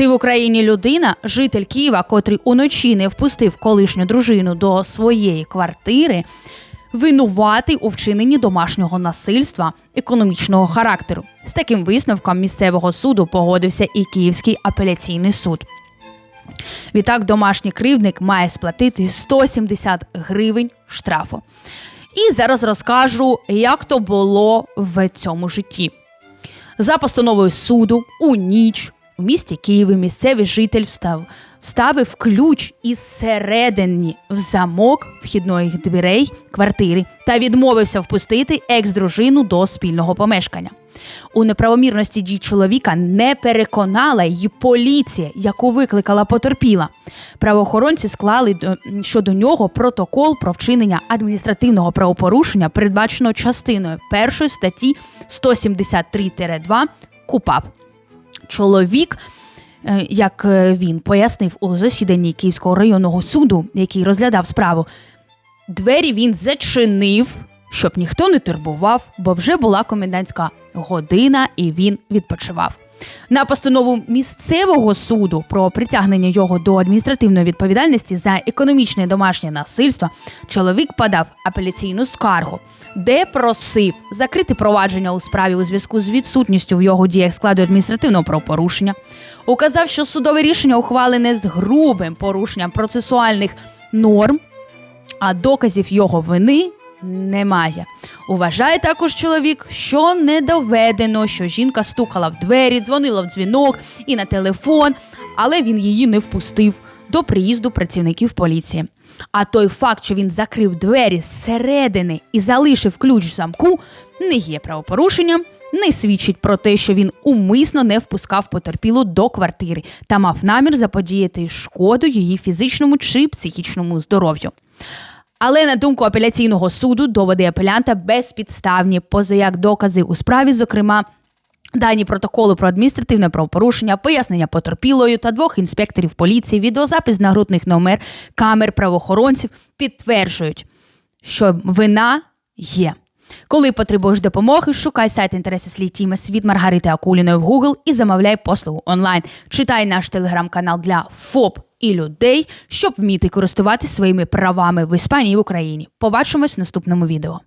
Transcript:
Ти в Україні людина, житель Києва, котрий уночі не впустив колишню дружину до своєї квартири, винуватий у вчиненні домашнього насильства економічного характеру. З таким висновком місцевого суду погодився і Київський апеляційний суд. Відтак, домашній кривдник має сплатити 170 гривень штрафу. І зараз розкажу, як то було в цьому житті. За постановою суду у ніч у місті Києві місцевий житель встав, вставив ключ із середини в замок вхідної дверей квартири та відмовився впустити екс-дружину до спільного помешкання. У неправомірності дій чоловіка не переконала й поліція, яку викликала потерпіла. Правоохоронці склали щодо нього протокол про вчинення адміністративного правопорушення, передбаченого частиною першої статті 173-2 КУПАП. Чоловік, е, як е, він пояснив у засіданні Київського районного суду, який розглядав справу, двері він зачинив, щоб ніхто не турбував, бо вже була комендантська година і він відпочивав. На постанову місцевого суду про притягнення його до адміністративної відповідальності за економічне домашнє насильство чоловік подав апеляційну скаргу, де просив закрити провадження у справі у зв'язку з відсутністю в його діях складу адміністративного правопорушення, указав, що судове рішення ухвалене з грубим порушенням процесуальних норм, а доказів його вини немає. Уважає також чоловік, що не доведено, що жінка стукала в двері, дзвонила в дзвінок і на телефон, але він її не впустив до приїзду працівників поліції. А той факт, що він закрив двері зсередини і залишив ключ в замку, не є правопорушенням, не свідчить про те, що він умисно не впускав потерпілу до квартири та мав намір заподіяти шкоду її фізичному чи психічному здоров'ю. Але на думку апеляційного суду, доводи апелянта безпідставні, поза як докази у справі, зокрема. Дані протоколу про адміністративне правопорушення, пояснення потерпілою та двох інспекторів поліції, відеозапис нагрудних номер камер правоохоронців підтверджують, що вина є. Коли потребуєш допомоги, шукай сайт інтереси слід Тімес від Маргарити Акуліної в Google і замовляй послугу онлайн. Читай наш телеграм-канал для ФОП і людей, щоб вміти користуватися своїми правами в Іспанії і в Україні. Побачимось в наступному відео.